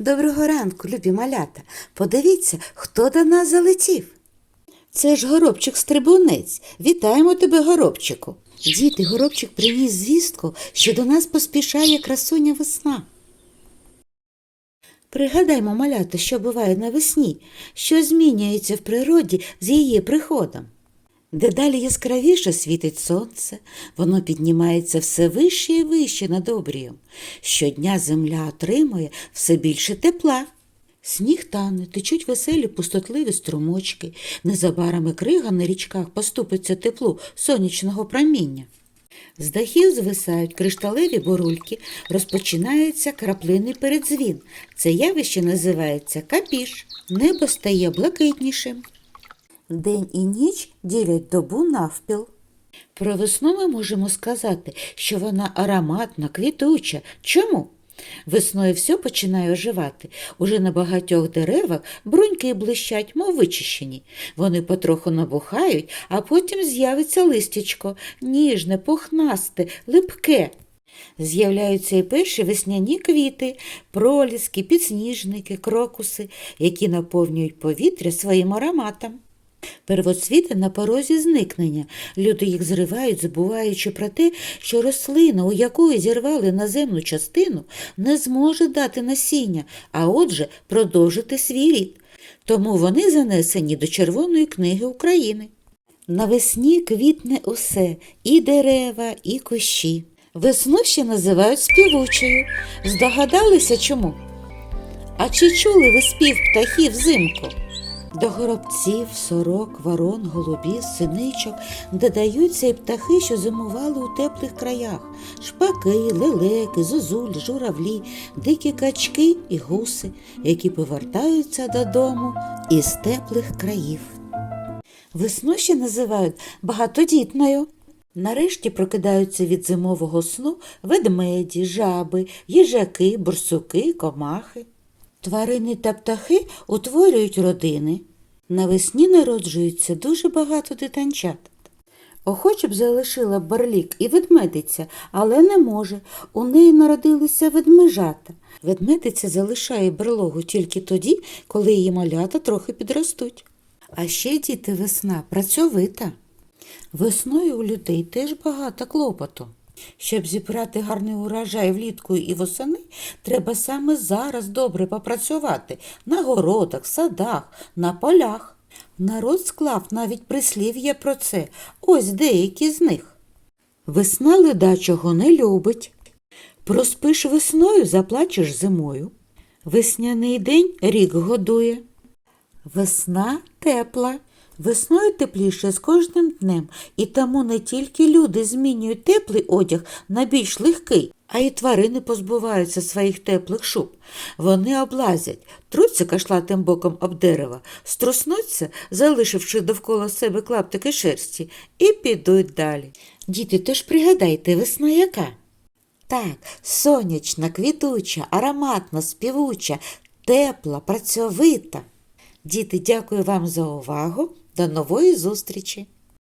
Доброго ранку, любі малята. Подивіться, хто до нас залетів. Це ж горобчик стрибунець. Вітаємо тебе, горобчику. Діти, горобчик приніс звістку, що до нас поспішає красуня весна. Пригадаймо, малята, що буває навесні, що змінюється в природі з її приходом. Дедалі яскравіше світить сонце, воно піднімається все вище і вище над обрієм. Щодня земля отримує все більше тепла. Сніг тане, течуть веселі пустотливі струмочки, незабаром і крига на річках поступиться теплу сонячного проміння. З дахів звисають кришталеві бурульки, розпочинається краплиний передзвін. Це явище називається капіш. Небо стає блакитнішим. День і ніч ділять добу навпіл. Про весну ми можемо сказати, що вона ароматна, квітуча. Чому? Весною все починає оживати. Уже на багатьох деревах бруньки блищать, мов вичищені. Вони потроху набухають, а потім з'явиться листячко, ніжне, пухнасте, липке. З'являються і перші весняні квіти, проліски, підсніжники, крокуси, які наповнюють повітря своїм ароматом. Первоцвіти на порозі зникнення. Люди їх зривають, забуваючи про те, що рослина, у якої зірвали наземну частину, не зможе дати насіння, а отже продовжити свій рід. Тому вони занесені до Червоної книги України. Навесні квітне усе і дерева, і кущі. Весну ще називають співучою. Здогадалися чому? А чи чули ви спів птахів взимку? До горобців, сорок, ворон, голубів, синичок додаються і птахи, що зимували у теплих краях шпаки, лелеки, зозулі, журавлі, дикі качки і гуси, які повертаються додому із теплих країв. Весну ще називають багатодітною. Нарешті прокидаються від зимового сну ведмеді, жаби, їжаки, бурсуки, комахи. Тварини та птахи утворюють родини. Навесні народжується дуже багато дитинчат. Охоче б залишила барлік і ведмедиця, але не може. У неї народилися ведмежата. Ведмедиця залишає берлогу тільки тоді, коли її малята трохи підростуть. А ще діти весна працьовита. Весною у людей теж багато клопоту. Щоб зібрати гарний урожай влітку і восени, треба саме зараз добре попрацювати на городах, садах, на полях. Народ склав навіть прислів'я про це, ось деякі з них. Весна ледачого не любить. Проспиш весною, заплачеш зимою. Весняний день рік годує. Весна тепла. Весною тепліше з кожним днем, і тому не тільки люди змінюють теплий одяг на більш легкий, а й тварини позбуваються своїх теплих шуб. Вони облазять, труться кашлатим боком об дерева, струснуться, залишивши довкола себе клаптики шерсті, і підуть далі. Діти, тож пригадайте, весна яка? Так, сонячна, квітуча, ароматна, співуча, тепла, працьовита. Діти, дякую вам за увагу. До нової зустрічі!